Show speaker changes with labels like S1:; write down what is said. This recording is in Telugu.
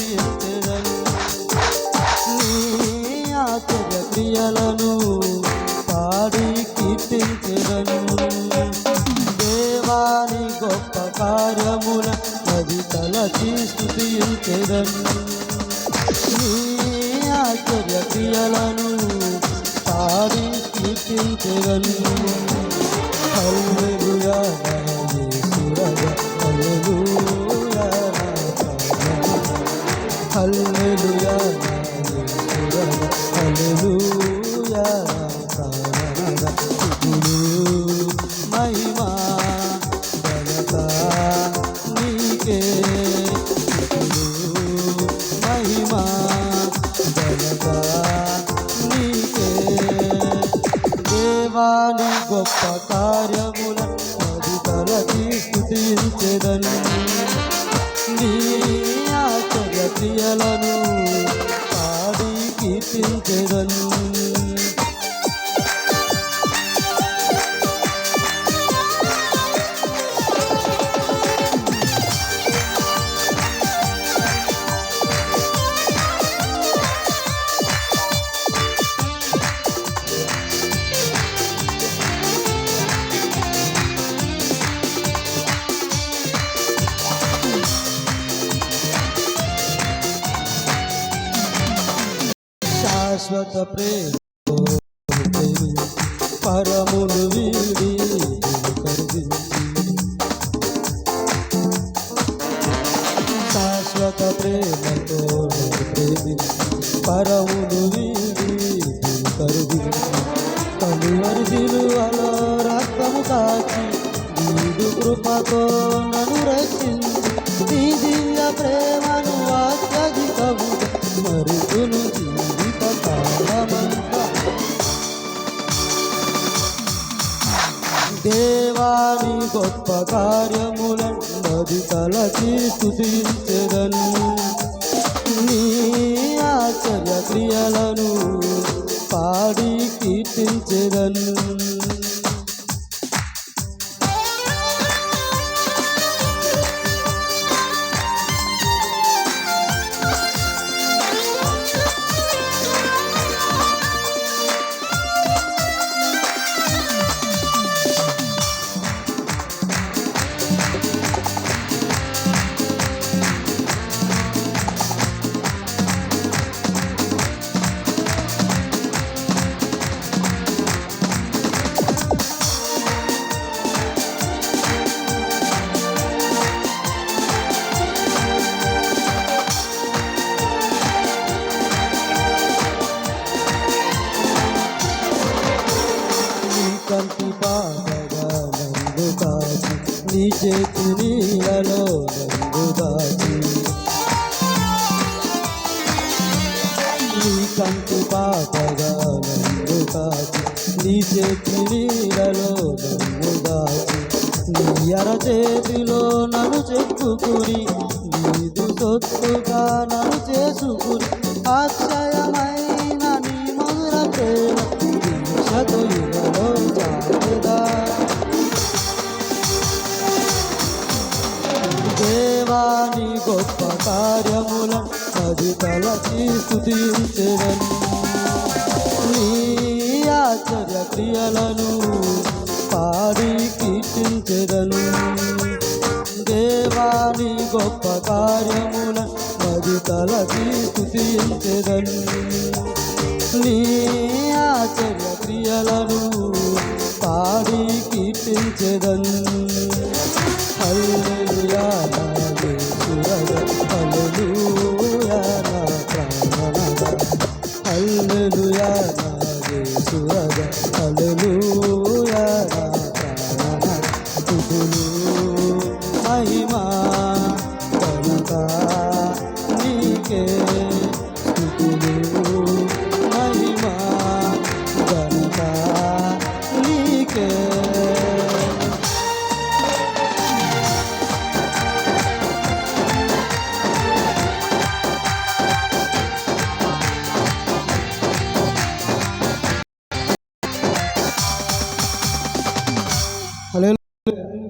S1: తీర్చగలు నీ ఆచర్య క్రియలను పాడి కీర్తించగను దేవాని గొప్ప కార్యముల అది తల తీర్చగను నీ ఆచర్య క్రియలను పాడి అది స్థుతించెదను. నీ ఆశ్చర్య క్రియలను పాడి కీర్తించెదను. శాశ్వత ప్రేమ పరములు వీడి శాశ్వత ప్రేమతో ప్రేమించి పరములు వీడి కరుదించి కలువరి సిలువలో రక్తము కాచి నీదు కృపతో నన్ను రక్షించి దివ్య ప్రేమ దేవాని గొప్ప కార్యములను నది తలచి స్థుతించెదను నీ ఆశ్చర్య క్రియలను పాడి కీర్తించదను. చేతి నీళ్ళలో నందు దాచి. నీ కంటి పాపగా నందు కాచి నీ చేతి నీళ్ళలో నందు దాచి. నీ అర చేతిలో నన్ను చెప్పుకుని నీదు సొత్తుగా నన్ను చేసుకుని అక్షయ కార్యముల అది తలచి స్థుతించెదను నీ ఆశ్చర్య క్రియలను పాడి కీర్తించెదను. దేవాని గొప్ప కార్యముల అది తలచి స్థుతించెదను నీ ఆశ్చర్య క్రియలను పాడి కీర్తించెదను. హల్లెలూయా నా యేసురజ హల్లెలూయా నా ప్రాణనాథ స్తుతులు మహిమా ఘనత నీకే É.